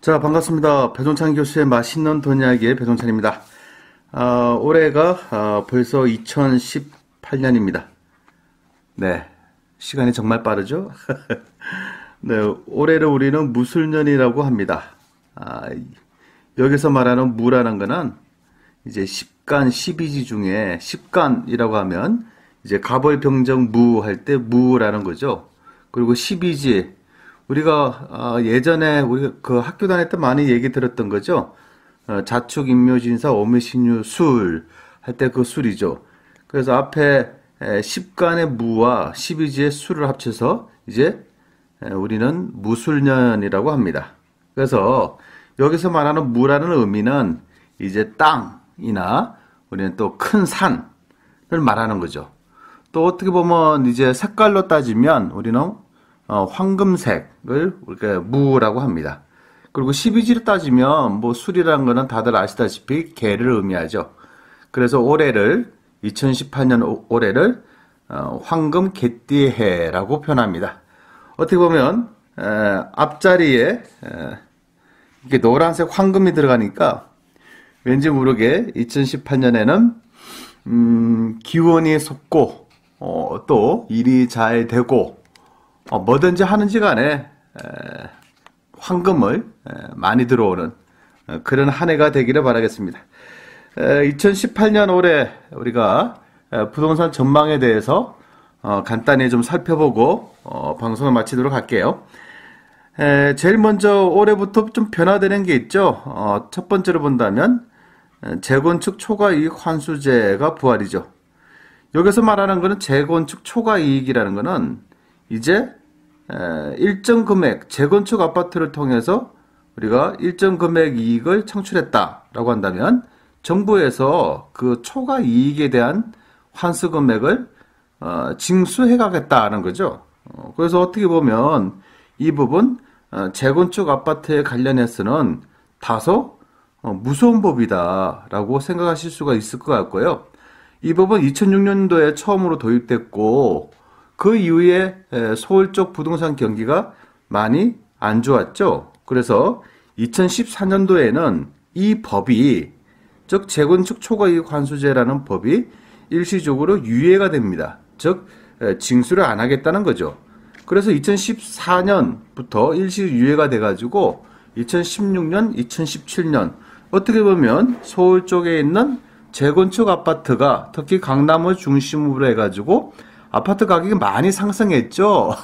자, 반갑습니다. 배종찬 교수의 맛있는 돈 이야기의 배종찬입니다. 아, 올해가 아, 벌써 2018년입니다. 네. 시간이 정말 빠르죠? 네. 올해를 우리는 무술년이라고 합니다. 아, 여기서 말하는 무라는 거는 이제 10간 12지 중에 10간이라고 하면 이제 가벌병정 무 할 때 무라는 거죠. 그리고 12지 우리가 어, 예전에 우리 그 학교 다닐 때 많이 얘기 들었던 거죠. 어, 자축, 인묘진사, 오미신유, 술 할 때 그 술이죠. 그래서 앞에 10간의 무와 12지의 술을 합쳐서 이제 우리는 무술년이라고 합니다. 그래서 여기서 말하는 무라는 의미는 이제 땅이나 우리는 또 큰 산을 말하는 거죠. 또 어떻게 보면 이제 색깔로 따지면 우리는 어, 황금색을 우리가 무라고 합니다. 그리고 12지로 따지면 뭐 술이라는 거는 다들 아시다시피 개를 의미하죠. 그래서 올해를 2018년 올해를 어, 황금 개띠해라고 표현합니다. 어떻게 보면 에, 앞자리에 에, 이게 노란색 황금이 들어가니까 왠지 모르게 2018년에는 음, 기원이 솟고 어, 또 일이 잘 되고 어, 뭐든지 하는지 간에 황금을 많이 들어오는 어, 그런 한 해가 되기를 바라겠습니다. 2018년 올해 우리가 부동산 전망에 대해서 어, 간단히 좀 살펴보고 방송을 마치도록 할게요. 제일 먼저 올해부터 좀 변화되는 게 있죠. 첫 번째로 본다면 재건축 초과이익 환수제가 부활이죠. 여기서 말하는 것은 재건축 초과이익이라는 것은 이제 일정 금액 재건축 아파트를 통해서 우리가 일정 금액 이익을 창출했다라고 한다면 정부에서 그 초과 이익에 대한 환수 금액을 어, 징수해 가겠다는 거죠. 어, 그래서 어떻게 보면 이 부분 어, 재건축 아파트에 관련해서는 다소 어, 무서운 법이다라고 생각하실 수가 있을 것 같고요. 이 법은 2006년도에 처음으로 도입됐고 그 이후에 서울 쪽 부동산 경기가 많이 안 좋았죠. 그래서 2014년도에는 이 법이 즉 재건축 초과이익 환수제라는 법이 일시적으로 유예가 됩니다. 즉 징수를 안 하겠다는 거죠. 그래서 2014년부터 일시 유예가 돼가지고 2016년, 2017년 어떻게 보면 서울 쪽에 있는 재건축 아파트가 특히 강남을 중심으로 해가지고 아파트 가격이 많이 상승했죠.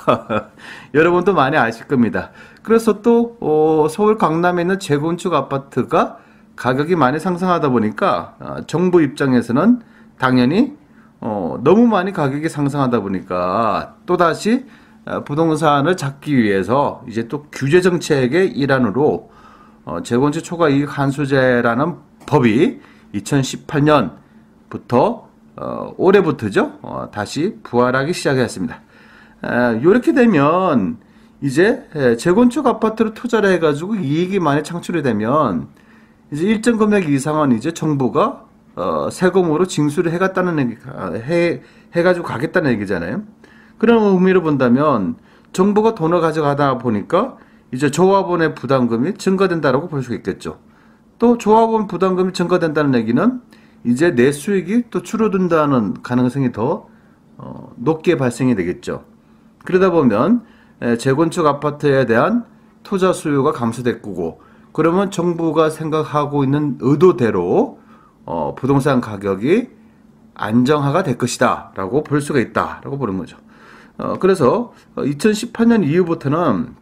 여러분도 많이 아실 겁니다. 그래서 또 어, 서울 강남에 있는 재건축 아파트가 가격이 많이 상승하다 보니까 어, 정부 입장에서는 당연히 어, 너무 많이 가격이 상승하다 보니까 또 다시 어, 부동산을 잡기 위해서 이제 또 규제 정책의 일환으로 어, 재건축 초과 이익 환수제라는 법이 2018년부터 어, 올해부터죠. 어, 다시 부활하기 시작했습니다. 이렇게 되면 이제 재건축 아파트를 투자를 해가지고 이익이 많이 창출이 되면 이제 일정 금액 이상은 이제 정부가 어, 세금으로 징수를 해갔다는 얘기, 해, 해가지고 가겠다는 얘기잖아요. 그런 의미로 본다면 정부가 돈을 가져가다 보니까 이제 조합원의 부담금이 증가된다라고 볼 수 있겠죠. 또 조합원 부담금이 증가된다는 얘기는 이제 내 수익이 또 줄어든다는 가능성이 더 어, 높게 발생이 되겠죠. 그러다 보면 에, 재건축 아파트에 대한 투자 수요가 감소될 고 그러면 정부가 생각하고 있는 의도대로 어, 부동산 가격이 안정화가 될 것이다 라고 볼 수가 있다 라고 보는 거죠. 어, 그래서 2018년 이후부터는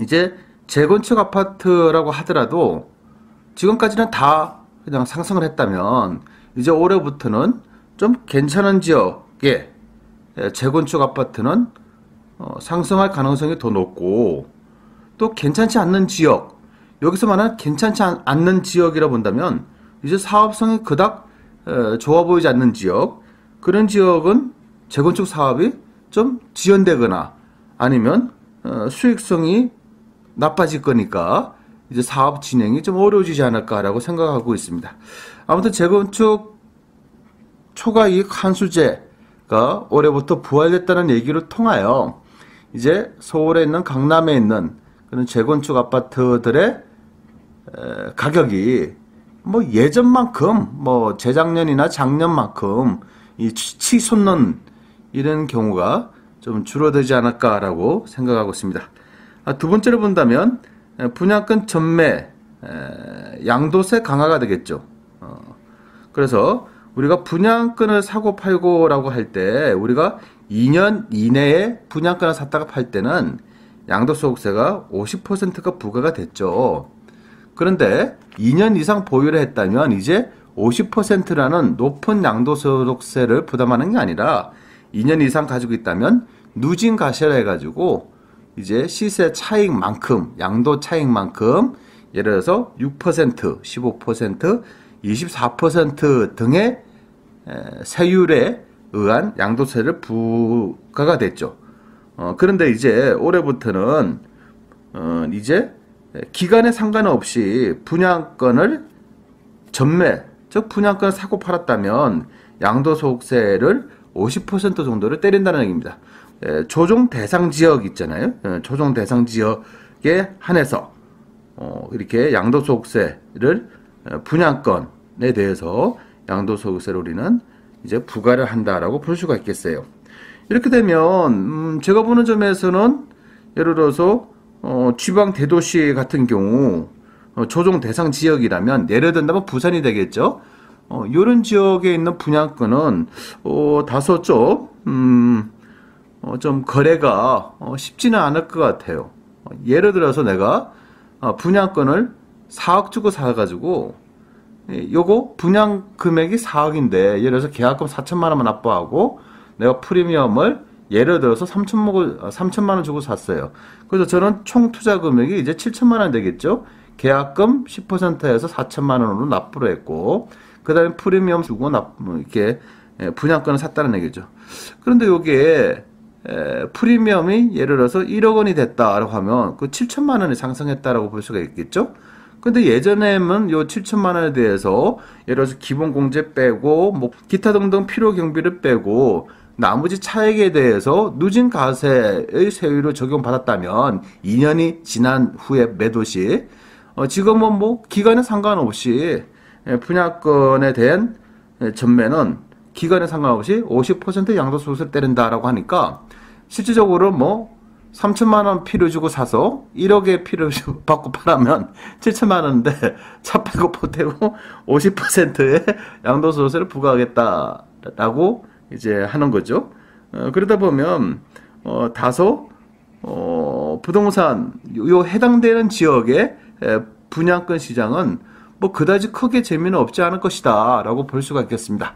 이제 재건축 아파트라고 하더라도 지금까지는 다 그냥 상승을 했다면 이제 올해부터는 좀 괜찮은 지역에 재건축 아파트는 어, 상승할 가능성이 더 높고 또 괜찮지 않는 지역 여기서 말하는 괜찮지 않 는 지역이라 본다면 이제 사업성이 그닥 좋아 보이지 않는 지역 그런 지역은 재건축 사업이 좀 지연되거나 아니면 어, 수익성이 나빠질 거니까 이제 사업 진행이 좀 어려워지지 않을까라고 생각하고 있습니다. 아무튼 재건축 초과 이익 환수제가 올해부터 부활됐다는 얘기를 통하여 이제 서울에 있는 강남에 있는 그런 재건축 아파트들의 가격이 뭐 예전만큼 뭐 재작년이나 작년만큼 이 치솟는 이런 경우가 좀 줄어들지 않을까라고 생각하고 있습니다. 아, 두 번째로 본다면 분양권 전매 양도세 강화가 되겠죠. 어, 그래서 우리가 분양권을 사고 팔고라고 할 때 우리가 2년 이내에 분양권을 샀다가 팔 때는 양도소득세가 50%가 부과가 됐죠. 그런데 2년 이상 보유를 했다면 이제 50%라는 높은 양도소득세를 부담하는 게 아니라 2년 이상 가지고 있다면 누진 가셔라 해가지고 이제 시세 차익만큼 양도 차익만큼 예를 들어서 6%, 15%, 24% 등의 세율에 의한 양도세를 부과가 됐죠. 어, 그런데 이제 올해부터는 어, 이제 기간에 상관없이 분양권을 전매, 즉 분양권을 사고 팔았다면 양도소득세를 50% 정도를 때린다는 얘기입니다. 에, 조정 대상 지역 있잖아요. 에, 조정 대상 지역에 한해서 어, 이렇게 양도소득세를 분양권에 대해서 양도소득세를 우리는 이제 부과를 한다라고 볼 수가 있겠어요. 이렇게 되면 음, 제가 보는 점에서는 예를 들어서 어, 지방 대도시 같은 경우 어, 조정 대상 지역이라면 예를 든다면 부산이 되겠죠. 어, 이런 지역에 있는 분양권은 어, 다소 좀, 음, 어, 좀 거래가 어, 쉽지는 않을 것 같아요. 어, 예를 들어서 내가 어, 분양권을 4억 주고 사가지고 예, 요거 분양 금액이 4억인데 예를 들어서 계약금 4천만 원만 납부하고 내가 프리미엄을 예를 들어서 3천만, 3천만 원 주고 샀어요. 그래서 저는 총 투자 금액이 이제 7천만 원 되겠죠? 계약금 10%에서 4천만 원으로 납부를 했고, 그 다음에 프리미엄 주고 납, 뭐 이렇게 예, 분양권을 샀다는 얘기죠. 그런데 요게 프리미엄이 예를 들어서 1억 원이 됐다라고 하면 그 7천만 원이 상승했다라고 볼 수가 있겠죠? 근데 예전에는 요 7천만 원에 대해서 예를 들어서 기본 공제 빼고 뭐 기타 등등 필요 경비를 빼고 나머지 차액에 대해서 누진 가세의 세율을 적용받았다면 2년이 지난 후에 매도 시 어, 지금은 뭐 기간에 상관없이 예, 분양권에 대한 예, 전매는 기간에 상관없이 50% 양도소득세를 때린다라고 하니까 실질적으로 뭐 3천만 원 필요 주고 사서 1억의 필요 받고 팔하면 7천만 원인데 차 팔고 보태고 50%의 양도소득세를 부과하겠다라고 이제 하는 거죠. 어, 그러다 보면 어, 다소 어, 부동산 요 해당되는 지역의 분양권 시장은 뭐 그다지 크게 재미는 없지 않을 것이다라고 볼 수가 있겠습니다.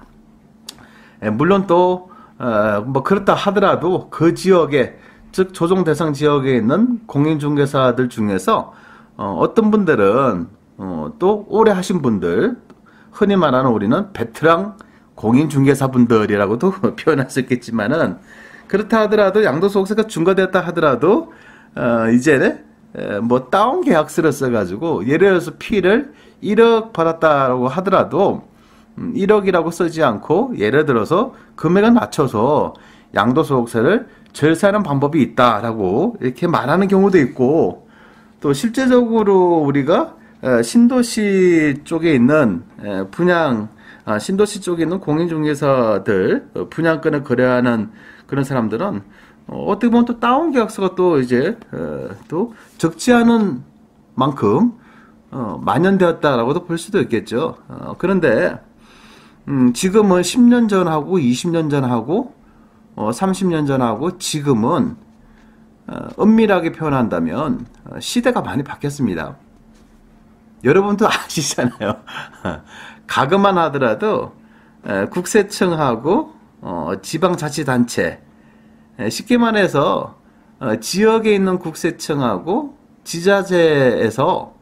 에, 물론 또뭐 어, 그렇다 하더라도 그 지역에 즉 조정 대상 지역에 있는 공인중개사들 중에서 어, 떤 분들은 어, 또 오래 하신 분들 흔히 말하는 우리는 베테랑 공인중개사 분들이라고도 표현할 수 있겠지만은 그렇다 하더라도 양도소득세가 중과되었다 하더라도 어, 이제 뭐 다운 계약서를 써가지고 예를 들어서 피를 1억 받았다고 하더라도 1억이라고 음, 쓰지 않고 예를 들어서 금액을 낮춰서 양도소득세를 절세하는 방법이 있다라고 이렇게 말하는 경우도 있고 또 실제적으로 우리가 신도시 쪽에 있는 분양 아, 신도시 쪽에 있는 공인중개사들 어, 분양권을 거래하는 그런 사람들은 어, 어떻게 보면 또 다운 계약서가 또 이제 또 적지 않은 만큼 만연되었다라고도 볼 수도 있겠죠. 그런데 음, 지금은 10년 전하고 20년 전하고 어, 30년 전하고 지금은 어, 은밀하게 표현한다면 어, 시대가 많이 바뀌었습니다. 여러분도 아시잖아요. 가금만 하더라도 에, 국세청하고 어, 지방자치단체 에, 쉽게 말해서 어, 지역에 있는 국세청하고 지자체에서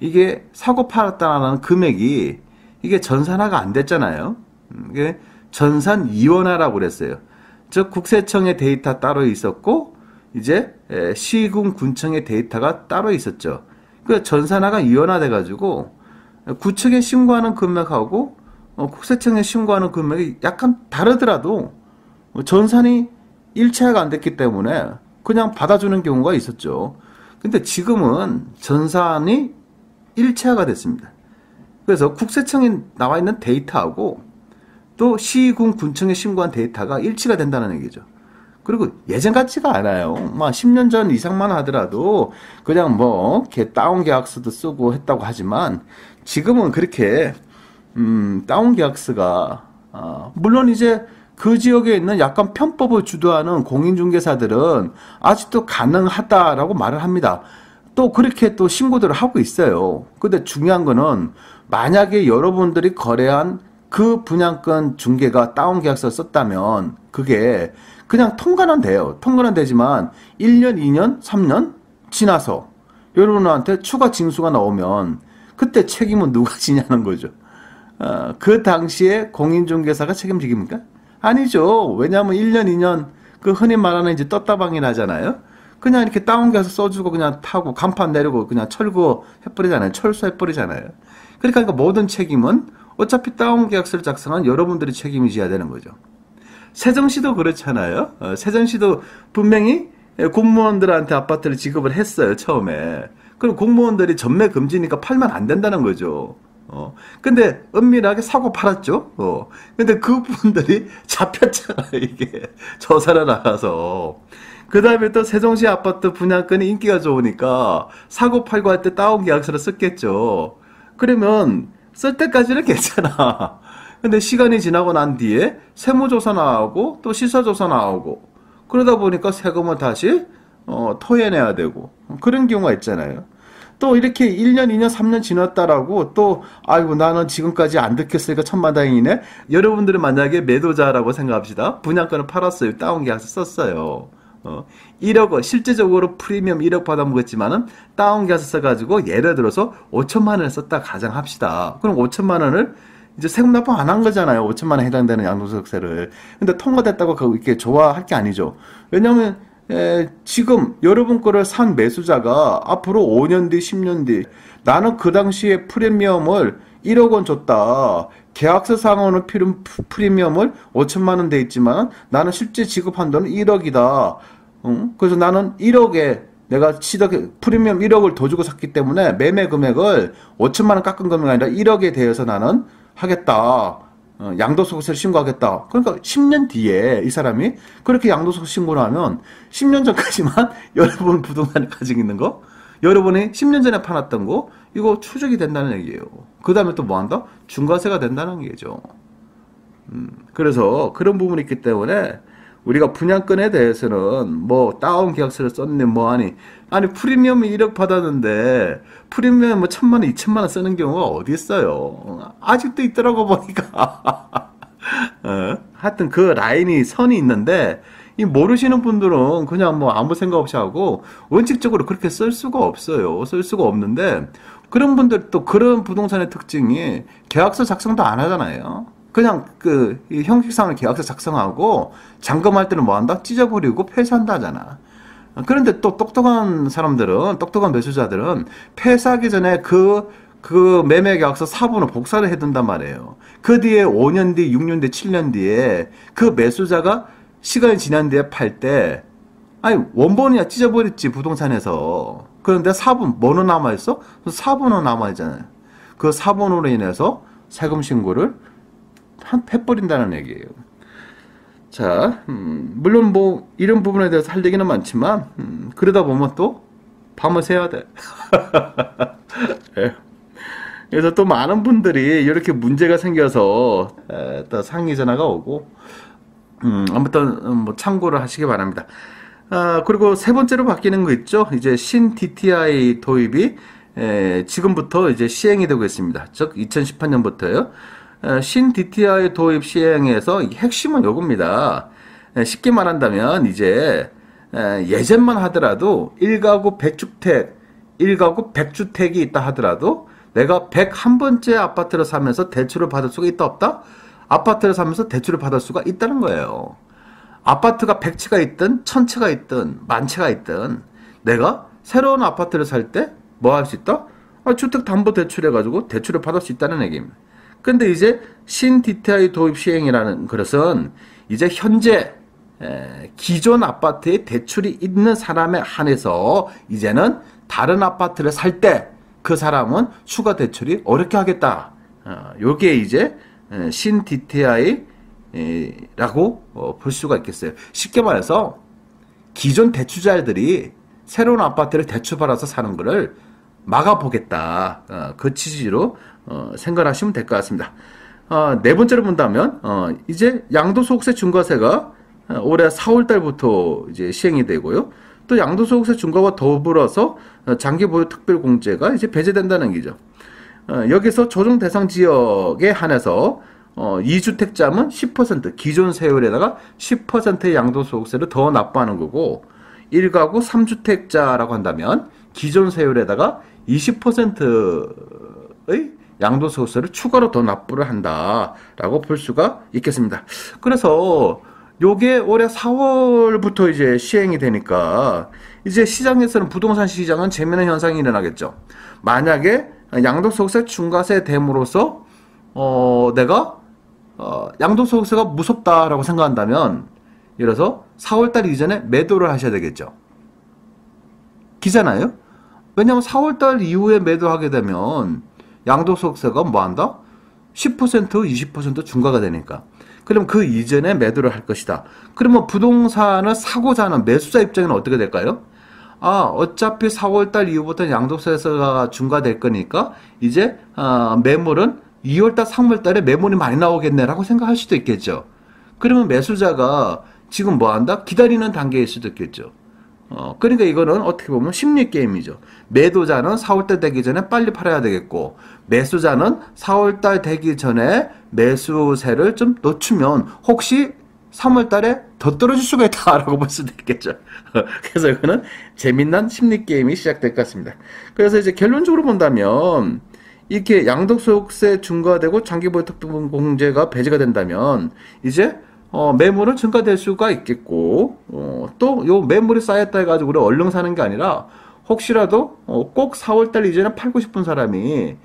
이게 사고 팔았다는 금액이 이게 전산화가 안 됐잖아요. 음, 이게 전산 이원화라고 그랬어요. 즉 국세청의 데이터 따로 있었고 이제 시군 군청의 데이터가 따로 있었죠. 그 전산화가 이원화돼 가지고 구청에 신고하는 금액하고 어, 국세청에 신고하는 금액이 약간 다르더라도 전산이 일체화가 안 됐기 때문에 그냥 받아주는 경우가 있었죠. 근데 지금은 전산이 일체화가 됐습니다. 그래서 국세청에 나와 있는 데이터하고 또 시군 군청에 신고한 데이터가 일치가 된다는 얘기죠. 그리고 예전 같지가 않아요. 막 10년 전 이상만 하더라도 그냥 뭐 이렇게 다운 계약서도 쓰고 했다고 하지만 지금은 그렇게 음, 다운 계약서가 어, 물론 이제 그 지역에 있는 약간 편법을 주도하는 공인중개사들은 아직도 가능하다라고 말을 합니다. 또 그렇게 또 신고들을 하고 있어요. 근데 중요한 거는 만약에 여러분들이 거래한 그 분양권 중개가 다운 계약서 썼다면 그게 그냥 통과는 돼요. 통과는 되지만 1년, 2년, 3년 지나서 여러분한테 추가 징수가 나오면 그때 책임은 누가 지냐는 거죠. 어, 그 당시에 공인중개사가 책임지깁니까? 아니죠. 왜냐하면 1년, 2년 그 흔히 말하는 이제 떴다방이 나잖아요. 그냥 이렇게 다운계약서 써주고 그냥 타고 간판 내리고 그냥 철거 해버리잖아요. 철수해버리잖아요. 그러니까 모든 책임은 어차피 다운 계약서를 작성한 여러분들이 책임이 져야 되는 거죠. 세정시도 그렇잖아요. 어, 세정시도 분명히 공무원들한테 아파트를 지급을 했어요, 처음에. 그럼 공무원들이 전매 금지니까 팔면 안 된다는 거죠. 어. 근데 은밀하게 사고 팔았죠. 어. 근데 그분들이 잡혔잖아요, 이게. 조사를 나가서. 그 다음에 또 세종시 아파트 분양권이 인기가 좋으니까 사고 팔고 할 때 다운 계약서를 썼겠죠. 그러면 쓸 때까지는 괜찮아. 근데 시간이 지나고 난 뒤에 세무조사 나오고 또 시사조사 나오고 그러다 보니까 세금을 다시 어, 토해내야 되고 그런 경우가 있잖아요. 또 이렇게 1년, 2년, 3년 지났다라고 또 아이고 나는 지금까지 안 듣겠으니까 천만다행이네. 여러분들은 만약에 매도자라고 생각합시다. 분양권을 팔았어요. 다운 계약서 썼어요. 어, 1억 원, 실제적으로 프리미엄 1억 받아먹었지만은 다운 계약서 써가지고 예를 들어서 5천만 원을 썼다 가정합시다. 그럼 5천만 원을 이제 세금 납부 안 한 거잖아요. 5천만 원 해당되는 양도소득세를. 근데 통과됐다고 그렇게 좋아할 게 아니죠. 왜냐하면 에, 지금 여러분 거를 산 매수자가 앞으로 5년 뒤, 10년 뒤 나는 그 당시에 프리미엄을 1억 원 줬다. 계약서 상으로는 프리미엄을 5천만 원 돼 있지만 나는 실제 지급한 돈은 1억이다. 응? 그래서 나는 1억에 내가 시덕 프리미엄 1억을 더 주고 샀기 때문에 매매 금액을 5천만 원 깎은 금액이 아니라 1억에 대해서 나는 하겠다. 어, 양도소득세를 신고하겠다. 그러니까 10년 뒤에 이 사람이 그렇게 양도소득 신고를 하면 10년 전까지만 여러분 부동산을 가지고 있는 거, 여러분이 10년 전에 팔았던 거, 이거 추적이 된다는 얘기예요. 그 다음에 또 뭐 한다? 중과세가 된다는 얘기죠. 음, 그래서 그런 부분이 있기 때문에 우리가 분양권에 대해서는 뭐 다운 계약서를 썼네 뭐하니 아니 프리미엄 1억 받았는데 프리미엄 뭐 천만 원, 이천만 원 쓰는 경우가 어디 있어요? 아직도 있더라고 보니까. 어? 하여튼 그 라인이 선이 있는데 이 모르시는 분들은 그냥 뭐 아무 생각 없이 하고 원칙적으로 그렇게 쓸 수가 없어요. 쓸 수가 없는데 그런 분들 또 그런 부동산의 특징이 계약서 작성도 안 하잖아요. 그냥 그 형식상의 계약서 작성하고 잔금할 때는 뭐 한다? 찢어버리고 폐쇄한다 하잖아. 그런데 또 똑똑한 사람들은 똑똑한 매수자들은 폐쇄하기 전에 그그 매매 계약서 사본을 복사를 해둔단 말이에요. 그 뒤에 5년 뒤, 6년 뒤, 7년 뒤에 그 매수자가 시간이 지난 뒤에 팔 때 아니 원본이야 찢어버렸지 부동산에서 그런데 사본 뭐는 남아있어? 사본은 남아있잖아요. 그 사본으로 인해서 세금 신고를 해버린다는 얘기예요. 자, 음, 물론 뭐 이런 부분에 대해서 할 얘기는 많지만 음, 그러다 보면 또 밤을 새야 돼. 네. 그래서 또 많은 분들이 이렇게 문제가 생겨서 에, 또 상위 전화가 오고 음, 아무튼 음, 뭐 참고를 하시기 바랍니다. 아, 그리고 세 번째로 바뀌는 거 있죠? 이제 신 DTI 도입이 에, 지금부터 이제 시행이 되고 있습니다. 즉 2018년부터요. 신 DTI 도입 시행에서 핵심은 요겁니다. 쉽게 말한다면 이제 예전만 하더라도 1가구 100주택, 1가구 100주택이 있다 하더라도 내가 101번째 아파트를 사면서 대출을 받을 수가 있다 없다? 아파트를 사면서 대출을 받을 수가 있다는 거예요. 아파트가 100채가 있든 1000채가 있든 만채가 있든 내가 새로운 아파트를 살 때 뭐 할 수 있다? 아, 주택담보대출 해가지고 대출을 받을 수 있다는 얘기입니다. 근데 이제 신 DTI 도입 시행이라는 것은 이제 현재 기존 아파트에 대출이 있는 사람에 한해서 이제는 다른 아파트를 살 때 그 사람은 추가 대출이 어렵게 하겠다. 어, 요게 이제 신 DTI라고 어, 볼 수가 있겠어요. 쉽게 말해서 기존 대출자들이 새로운 아파트를 대출받아서 사는 것을 막아보겠다. 어, 그 취지로 어, 생각하시면 될 것 같습니다. 어, 네 번째로 본다면 어, 이제 양도소득세 중과세가 어, 올해 4월 달부터 이제 시행이 되고요. 또 양도소득세 중과와 더불어서 어, 장기보유 특별공제가 이제 배제된다는 얘기죠. 어, 여기서 조정 대상 지역에 한해서 어, 2주택자면 10% 기존 세율에다가 10%의 양도소득세를 더 납부하는 거고 1가구 3주택자라고 한다면 기존 세율에다가 20%의 양도소득세를 추가로 더 납부를 한다라고 볼 수가 있겠습니다. 그래서 요게 올해 4월부터 이제 시행이 되니까 이제 시장에서는 부동산 시장은 재미있는 현상이 일어나겠죠. 만약에 양도소득세 중과세 됨으로써 어 내가 어 양도소득세가 무섭다라고 생각한다면 들어서 4월달 이전에 매도를 하셔야 되겠죠. 기잖아요. 왜냐하면 4월달 이후에 매도하게 되면 양도소득세가 뭐한다? 10% 20% 중과가 되니까. 그럼 그 이전에 매도를 할 것이다. 그러면 부동산을 사고자 하는 매수자 입장에는 어떻게 될까요? 아, 어차피 4월달 이후부터 양도세가 중과될 거니까 이제 어, 매물은 2월달, 3월달에 매물이 많이 나오겠네라고 생각할 수도 있겠죠. 그러면 매수자가 지금 뭐 한다? 기다리는 단계일 수도 있겠죠. 어, 그러니까 이거는 어떻게 보면 심리 게임이죠. 매도자는 4월달 되기 전에 빨리 팔아야 되겠고, 매수자는 4월달 되기 전에 매수세를 좀 놓치면 혹시 3월달에 더 떨어질 수가 있다라고 볼 수도 있겠죠. 그래서 이거는 재밌는 심리 게임이 시작될 것 같습니다. 그래서 이제 결론적으로 본다면 이렇게 양도소득세 중과되고 장기보유 특공제가 배제가 된다면 이제 어, 매물은 증가될 수가 있겠고, 어, 또, 요 매물이 쌓였다 해가지고 우리 얼른 사는 게 아니라, 혹시라도, 어, 꼭 4월달 이전에 팔고 싶은 사람이, 에,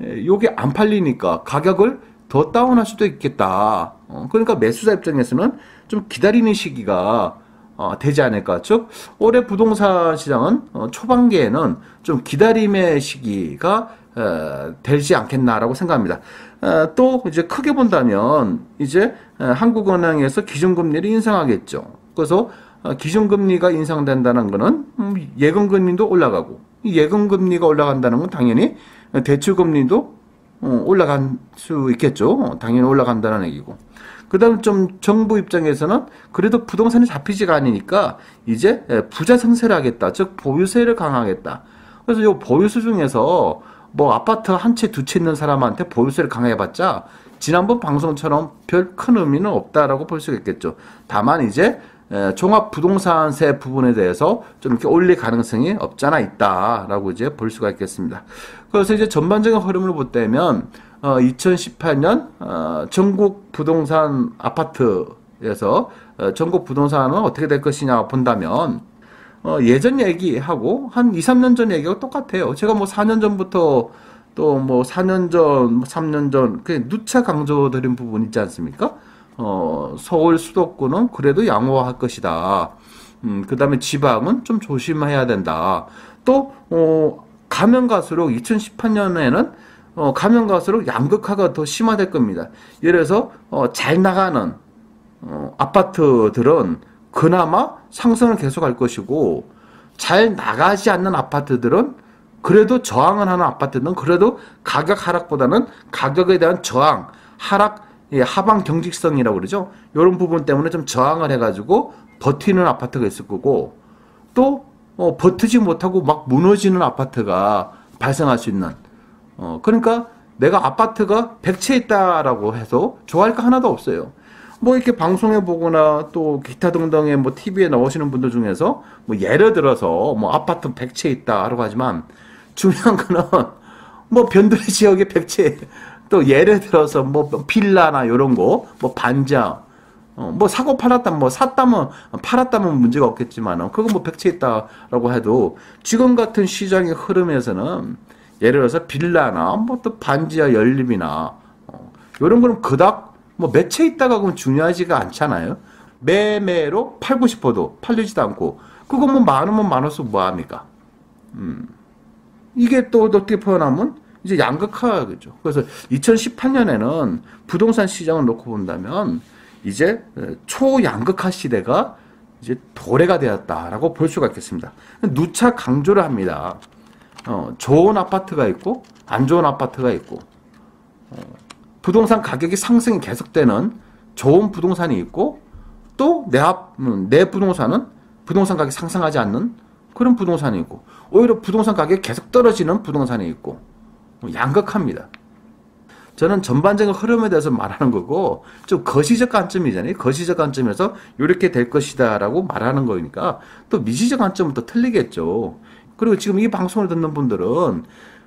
요게 안 팔리니까 가격을 더 다운할 수도 있겠다. 어, 그러니까 매수자 입장에서는 좀 기다리는 시기가, 어, 되지 않을까. 즉, 올해 부동산 시장은, 어, 초반기에는 좀 기다림의 시기가, 어, 되지 않겠나라고 생각합니다. 어, 또 이제 크게 본다면 이제 어, 한국은행에서 기준금리를 인상하겠죠. 그래서 어, 기준금리가 인상된다는 것은 음, 예금금리도 올라가고 예금금리가 올라간다는 건 당연히 대출금리도 올라갈 수 있겠죠. 당연히 올라간다는 얘기고. 그 다음 좀 정부 입장에서는 그래도 부동산이 잡히지가 않으니까 이제 부자 증세를 하겠다. 즉 보유세를 강화하겠다. 그래서 이 보유세 중에서 뭐 아파트 한 채 두 채 있는 사람한테 보유세를 강화해봤자 지난번 방송처럼 별 큰 의미는 없다라고 볼 수 있겠죠. 다만 이제 종합 부동산세 부분에 대해서 좀 이렇게 올릴 가능성이 없잖아 있다라고 이제 볼 수가 있겠습니다. 그래서 이제 전반적인 흐름을 보다면 어, 2018년 어, 전국 부동산 아파트에서 어, 전국 부동산은 어떻게 될 것이냐 본다면 어, 예전 얘기하고 한 2, 3년 전 얘기하고 똑같아요. 제가 뭐 4년 전부터 또 뭐 4년 전, 3년 뭐 전, 그 누차 강조드린 부분 있지 않습니까? 어, 서울 수도권은 그래도 양호할 것이다. 음, 그 다음에 지방은 좀 조심해야 된다. 또, 어, 가면 갈수록 2018년에는 어, 가면 갈수록 양극화가 더 심화될 겁니다. 예를 들어서, 어, 잘 나가는, 어, 아파트들은 그나마 상승을 계속할 것이고 잘 나가지 않는 아파트들은 그래도 저항을 하는 아파트는 그래도 가격 하락보다는 가격에 대한 저항, 하락, 예, 하방 경직성이라고 그러죠. 이런 부분 때문에 좀 저항을 해가지고 버티는 아파트가 있을 거고 또 어, 버티지 못하고 막 무너지는 아파트가 발생할 수 있는 어, 그러니까 내가 아파트가 100채 있다라고 해서 좋아할 거 하나도 없어요. 뭐 이렇게 방송에 보거나 또 기타 등등의 뭐 TV에 나오시는 분들 중에서 뭐 예를 들어서 뭐 아파트 100채 있다라고 하지만 중요한 거는 뭐 변두리 지역에 100채 또 예를 들어서 뭐 빌라나 이런 거 뭐 반장 어, 뭐 사고 팔았다 뭐 샀다면 팔았다면 문제가 없겠지만 그거 뭐 100채 있다라고 해도 지금 같은 시장의 흐름에서는 예를 들어서 빌라나 뭐 또 반지하 연립이나 어, 이런 거는 그닥 뭐 매체 있다가 그러면 중요하지가 않잖아요. 매매로 팔고 싶어도 팔리지도 않고 그거 뭐 많으면 많을수록 뭐합니까? 음. 이게 또 어떻게 표현하면 이제 양극화겠죠. 그래서 2018년에는 부동산 시장을 놓고 본다면 이제 초양극화 시대가 이제 도래가 되었다라고 볼 수가 있겠습니다. 누차 강조를 합니다. 어, 좋은 아파트가 있고 안 좋은 아파트가 있고 어, 부동산 가격이 상승이 계속되는 좋은 부동산이 있고 또내 부동산은 부동산 가격이 상승하지 않는 그런 부동산이 있고 오히려 부동산 가격이 계속 떨어지는 부동산이 있고 뭐 양극합니다. 저는 전반적인 흐름에 대해서 말하는 거고 좀 거시적 관점이잖아요. 거시적 관점에서 이렇게 될 것이다 라고 말하는 거니까 또 미시적 관점은 또 틀리겠죠. 그리고 지금 이 방송을 듣는 분들은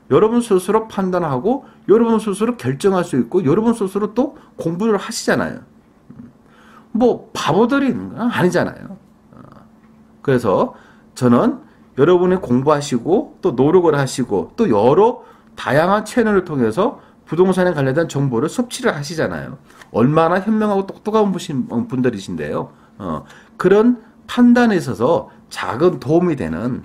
여러분 스스로 판단하고 여러분 스스로 결정할 수 있고 여러분 스스로 또 공부를 하시잖아요. 뭐 바보들이 있는 건 아니잖아요. 그래서 저는 여러분이 공부하시고 또 노력을 하시고 또 여러 다양한 채널을 통해서 부동산에 관련된 정보를 섭취를 하시잖아요. 얼마나 현명하고 똑똑한 분들이신데요. 어, 그런 판단에 있어서 작은 도움이 되는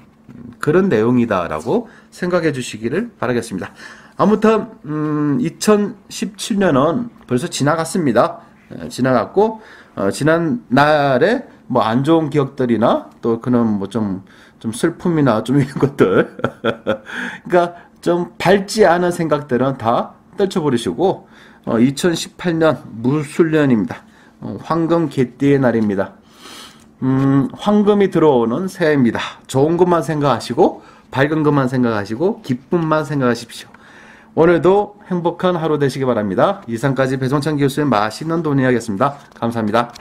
그런 내용이다라고 생각해 주시기를 바라겠습니다. 아무튼 음, 2017년은 벌써 지나갔습니다. 예, 지나갔고 어, 지난 날에 뭐 안 좋은 기억들이나 또 그런 뭐 좀 좀 슬픔이나 좀 이런 것들 그러니까 좀 밝지 않은 생각들은 다 떨쳐버리시고 어, 2018년 무술년입니다. 어, 황금 개띠의 날입니다. 음, 황금이 들어오는 새해입니다. 좋은 것만 생각하시고 밝은 것만 생각하시고 기쁨만 생각하십시오. 오늘도 행복한 하루 되시기 바랍니다. 이상까지 배송찬 교수의 맛있는 돈 이야기였습니다. 감사합니다.